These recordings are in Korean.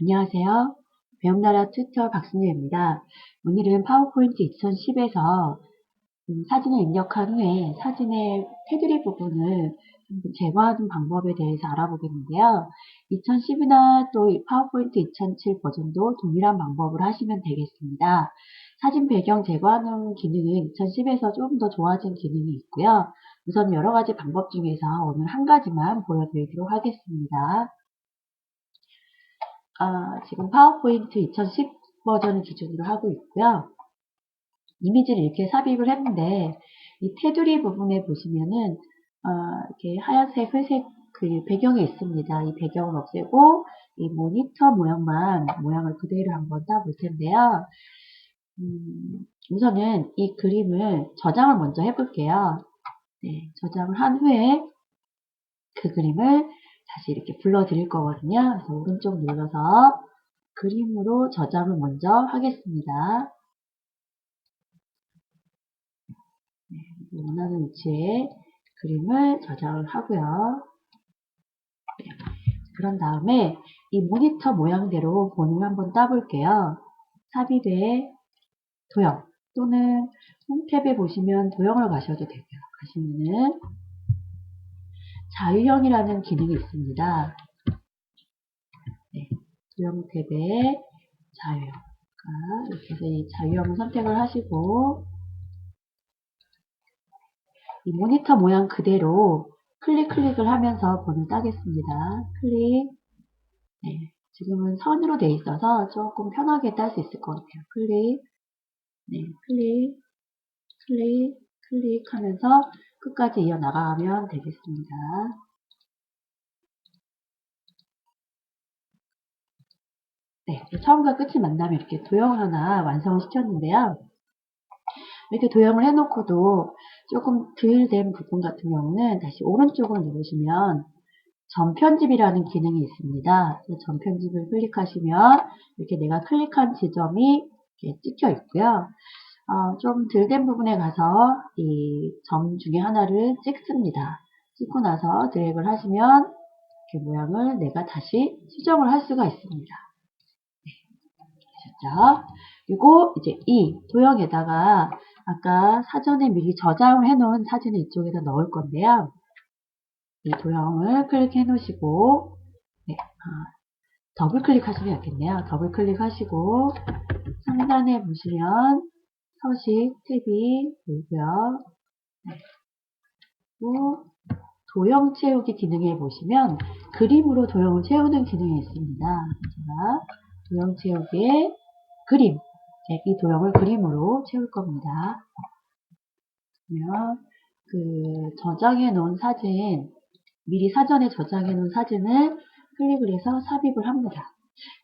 안녕하세요. 배움나라 튜터 박순유입니다. 오늘은 파워포인트 2010에서 음, 사진을 입력한 후에 사진의 테두리 부분을 제거하는 방법에 대해서 알아보겠는데요. 2010이나 또 파워포인트 2007 버전도 동일한 방법을 하시면 되겠습니다. 사진 배경 제거하는 기능은 2010에서 조금 더 좋아진 기능이 있고요. 우선 여러 가지 방법 중에서 오늘 한 가지만 보여드리도록 하겠습니다. 아, 지금 파워포인트 2010 버전을 기준으로 하고 있고요. 이미지를 이렇게 삽입을 했는데 이 테두리 부분에 보시면은 어, 이렇게 하얀색, 회색 그 배경이 있습니다. 이 배경을 없애고 이 모니터 모양만 모양을 그대로 한번 따볼 텐데요. 음, 우선은 이 그림을 저장을 먼저 해볼게요. 네, 저장을 한 후에 그 그림을 다시 이렇게 불러드릴 거거든요. 그래서 오른쪽 눌러서 그림으로 저장을 먼저 하겠습니다. 네, 원하는 위치에 그림을 저장을 하고요. 네, 그런 다음에 이 모니터 모양대로 본을 한번 따볼게요. 삽입에 도형 또는 홈 탭에 보시면 도형을 가셔도 되고요. 가시면은 자유형이라는 기능이 있습니다. 네, 도형 탭에 자유형. 이렇게 해서 이 자유형을 선택을 하시고 이 모니터 모양 그대로 클릭 클릭을 하면서 본을 따겠습니다. 클릭. 네, 지금은 선으로 돼 있어서 조금 편하게 딸 수 있을 것 같아요. 클릭. 네, 클릭. 클릭. 클릭하면서 끝까지 이어나가면 되겠습니다. 네, 처음과 끝이 만나면 이렇게 도형을 하나 완성을 시켰는데요. 이렇게 도형을 해놓고도 조금 덜 된 부분 같은 경우는 다시 오른쪽을 누르시면 전편집이라는 기능이 있습니다. 전편집을 클릭하시면 이렇게 내가 클릭한 지점이 이렇게 찍혀 있고요. 어, 좀 덜 된 부분에 가서 이 점 중에 하나를 찍습니다. 찍고 나서 드래그를 하시면 이렇게 모양을 내가 다시 수정을 할 수가 있습니다. 네. 되셨죠? 그리고 이제 이 도형에다가 아까 사전에 미리 저장을 해놓은 사진을 이쪽에다 넣을 건데요. 이 도형을 클릭해 놓으시고 네, 아, 더블 클릭하시면 되겠네요. 더블 클릭하시고 상단에 보시면 서식 탭이 보이고요. 네. 그리고 도형 채우기 기능에 보시면 그림으로 도형을 채우는 기능이 있습니다. 제가 도형 채우기에 그림 네, 이 도형을 그림으로 채울 겁니다. 그러면 그 저장해 놓은 사진 미리 사전에 저장해 놓은 사진을 클릭을 해서 삽입을 합니다.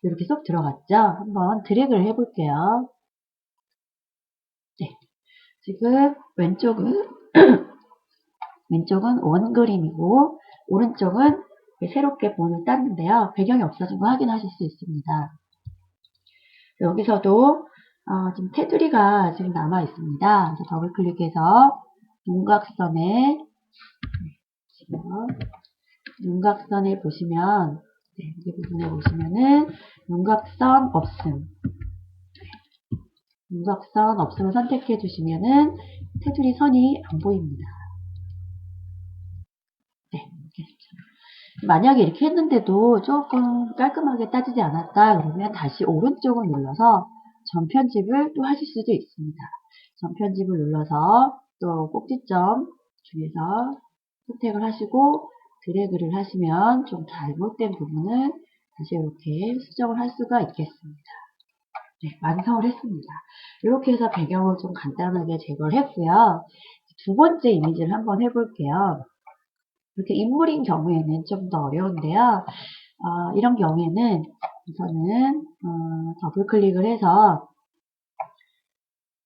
이렇게 쏙 들어갔죠? 한번 드래그를 해볼게요. 네. 지금 왼쪽은 왼쪽은 원 그림이고 오른쪽은 새롭게 본을 땄는데요. 배경이 없어진 거 확인하실 수 있습니다. 여기서도 어, 지금 테두리가 지금 남아 있습니다. 그래서 더블 클릭해서 윤곽선에 지금 윤곽선에 보시면 네, 여기 부분에 보시면은 윤곽선 없음 윤곽선 없음을 선택해 주시면은 테두리 선이 안 보입니다. 네, 만약에 이렇게 했는데도 조금 깔끔하게 따지지 않았다 그러면 다시 오른쪽을 눌러서 전편집을 또 하실 수도 있습니다. 전편집을 눌러서 또 꼭지점 중에서 선택을 하시고 드래그를 하시면 좀 잘못된 부분을 다시 이렇게 수정을 할 수가 있겠습니다. 네, 완성을 했습니다. 이렇게 해서 배경을 좀 간단하게 제거를 했고요. 두 번째 이미지를 한번 해볼게요. 이렇게 인물인 경우에는 좀 더 어려운데요. 어, 이런 경우에는 우선은 어, 더블 클릭을 해서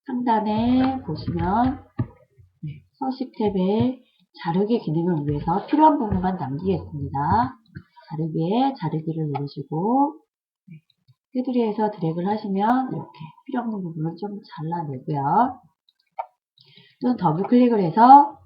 상단에 보시면 네, 서식 탭에 자르기 기능을 위해서 필요한 부분만 남기겠습니다. 자르기에 자르기를 누르시고 네, 테두리에서 드래그를 하시면 이렇게 필요 없는 부분을 좀 잘라내고요. 또는 더블 클릭을 해서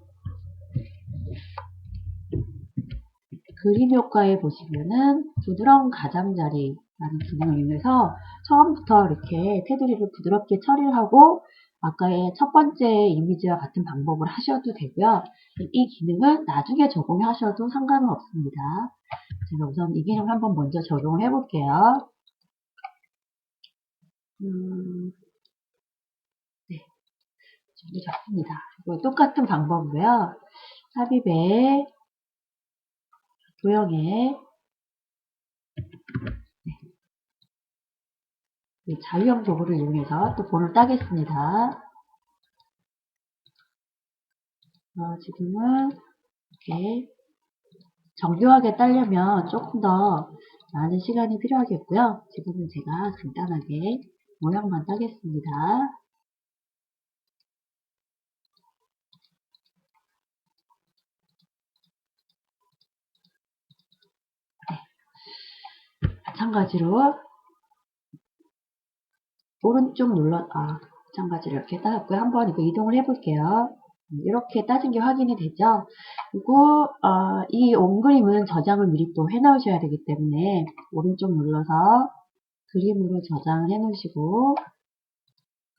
그림 효과에 보시면은 부드러운 가장자리라는 기능을 이용해서 처음부터 이렇게 테두리를 부드럽게 처리를 하고 아까의 첫 번째 이미지와 같은 방법을 하셔도 되고요. 이 기능은 나중에 적용하셔도 상관은 없습니다. 제가 우선 이 기능 한번 먼저 적용을 해볼게요. 음, 네, 준비됐습니다. 그리고 똑같은 방법으로요. 삽입에 도형에 네. 자유형 도구를 이용해서 또 본을 따겠습니다. 어, 지금은 이렇게 정교하게 따려면 조금 더 많은 시간이 필요하겠고요. 지금은 제가 간단하게 모양만 따겠습니다. 네. 마찬가지로 오른쪽 눌러 아 마찬가지로 이렇게 따졌고요. 한번 이거 이동을 해볼게요. 이렇게 따진 게 확인이 되죠. 그리고 어, 이 온 그림은 저장을 미리 또 해놓으셔야 되기 때문에 오른쪽 눌러서 그림으로 저장을 해 놓으시고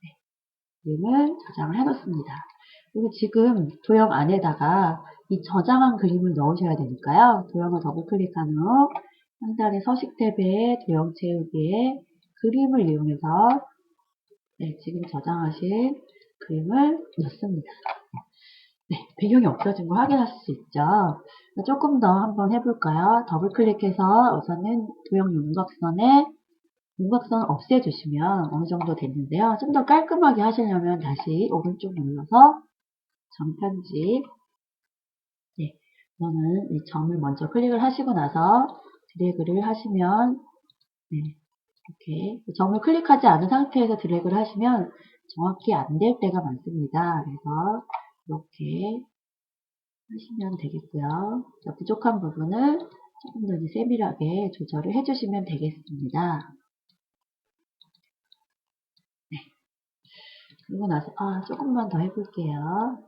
네, 그림을 저장을 해 놓습니다. 그리고 지금 도형 안에다가 이 저장한 그림을 넣으셔야 되니까요. 도형을 더블 클릭한 후 상단의 서식 탭에 도형 채우기에 그림을 이용해서 네, 지금 저장하신 그림을 넣습니다. 네, 배경이 없어진 거 확인하실 수 있죠. 조금 더 한번 해볼까요? 더블 클릭해서 우선은 도형 윤곽선에 윤곽선을 없애주시면 어느 정도 됐는데요. 좀 더 깔끔하게 하시려면 다시 오른쪽 눌러서 정편집 네, 저는 이 점을 먼저 클릭을 하시고 나서 드래그를 하시면 네, 이렇게 점을 클릭하지 않은 상태에서 드래그를 하시면 정확히 안 될 때가 많습니다. 그래서 이렇게 하시면 되겠고요. 부족한 부분을 조금 더 세밀하게 조절을 해주시면 되겠습니다. 네. 그리고 나서 아 조금만 더 해볼게요.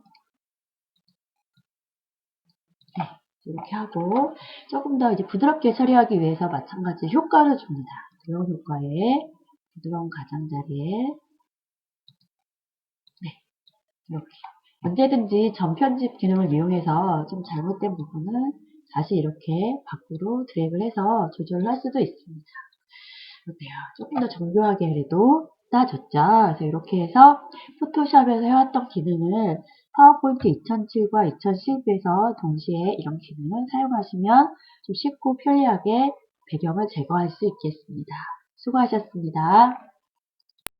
네, 이렇게 하고 조금 더 이제 부드럽게 처리하기 위해서 마찬가지 효과를 줍니다. 부드러운 효과에 부드러운 가장자리에 네, 이렇게 언제든지 전편집 기능을 이용해서 좀 잘못된 부분은 다시 이렇게 밖으로 드래그를 해서 조절을 할 수도 있습니다. 어때요? 조금 더 정교하게 해도 따졌죠? 그래서 이렇게 해서 포토샵에서 해왔던 기능을 파워포인트 2007과 2012에서 동시에 이런 기능을 사용하시면 좀 쉽고 편리하게 배경을 제거할 수 있겠습니다. 수고하셨습니다.